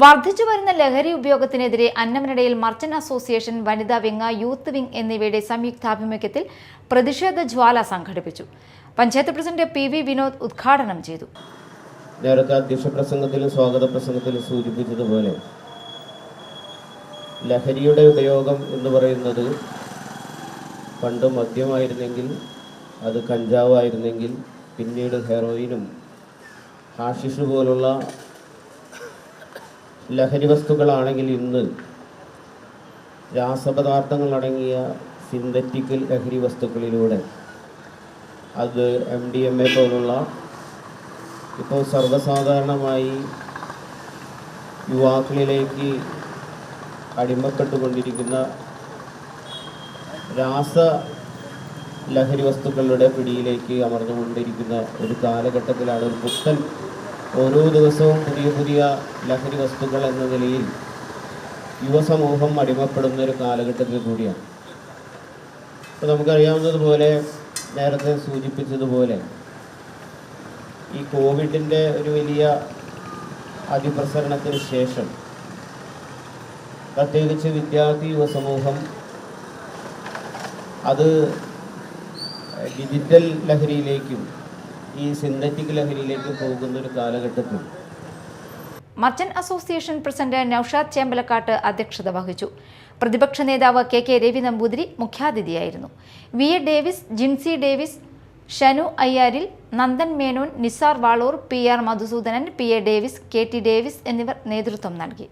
വർദ്ധിച്ചു വരുന്ന ലഹരി ഉപയോഗത്തിനെതിരെ അന്നമനടയിൽ മർച്ചന്റ് അസോസിയേഷൻ വനിതാ വിങ് യൂത്ത് വിങ് എന്നിവയുടെ സംയുക്താഭിമുഖ്യത്തിൽ പ്രതിഷേധ ജ്വാല സംഘടിപ്പിച്ചു. Panchayat president P V Vinod ഉദ്ഘാടനം ചെയ്തു. നേരത്തെ അധ്യക്ഷ പ്രസംഗത്തിലും സ്വാഗത പ്രസംഗത്തിലും സൂചിപ്പിച്ചതുപോലെ ലഹരിയുടെ ഉപയോഗം എന്ന് പറയുന്നത് പണ്ട് മദ്യമായിരുന്നെങ്കിൽ അത് കഞ്ചാവായിരുന്നെങ്കിൽ പിന്നീട് ഹെറോയിനും ഹാഷിഷ് പോലുള്ള ലഹരി വസ്തുക്കളാണെങ്കിൽ ഇന്ന് രാസപദാർത്ഥങ്ങൾ അടങ്ങിയ സിന്തറ്റിക്കൽ ലഹരി വസ്തുക്കളിലൂടെ അത് എം ഡി എം എ പോലുള്ള ഇപ്പോൾ സർവസാധാരണമായി യുവാക്കളിലേക്ക് അടിമപ്പെട്ടുകൊണ്ടിരിക്കുന്ന രാസ ലഹരി വസ്തുക്കളുടെ പിടിയിലേക്ക് അമർന്നുകൊണ്ടിരിക്കുന്ന ഒരു കാലഘട്ടത്തിലാണ് ഒരു പുത്തൻ ഓരോ ദിവസവും പുതിയ പുതിയ ലഹരി വസ്തുക്കൾ എന്ന നിലയിൽ യുവസമൂഹം അടിമപ്പെടുന്ന ഒരു കാലഘട്ടത്തിൽ കൂടിയാണ്. ഇപ്പോൾ നമുക്കറിയാവുന്നതുപോലെ നേരത്തെ സൂചിപ്പിച്ചതുപോലെ ഈ കോവിഡിന്റെ ഒരു വലിയ അതിപ്രസരണത്തിന് ശേഷം പ്രത്യേകിച്ച് വിദ്യാർത്ഥി യുവസമൂഹം അത് ഡിജിറ്റൽ ലഹരിയിലേക്കും ഈ സിന്തറ്റിക് ലഹരിയിലേക്ക് പോകുന്ന ഒരു കാലഘട്ടത്തിൽ. Merchant association president Naushad Chembalakkat അധ്യക്ഷത വഹിച്ചു. പ്രതിപക്ഷ നേതാവ് K K Ravi Namboothiri മുഖ്യാതിഥിയായിരുന്നു. V A Davis Jincy Davis Shanu Ayyaril Nandan Menon Nisar Valoor P R Madhusoodanan P A Davis K T Davis എന്നിവർ നേതൃത്വം നൽകി.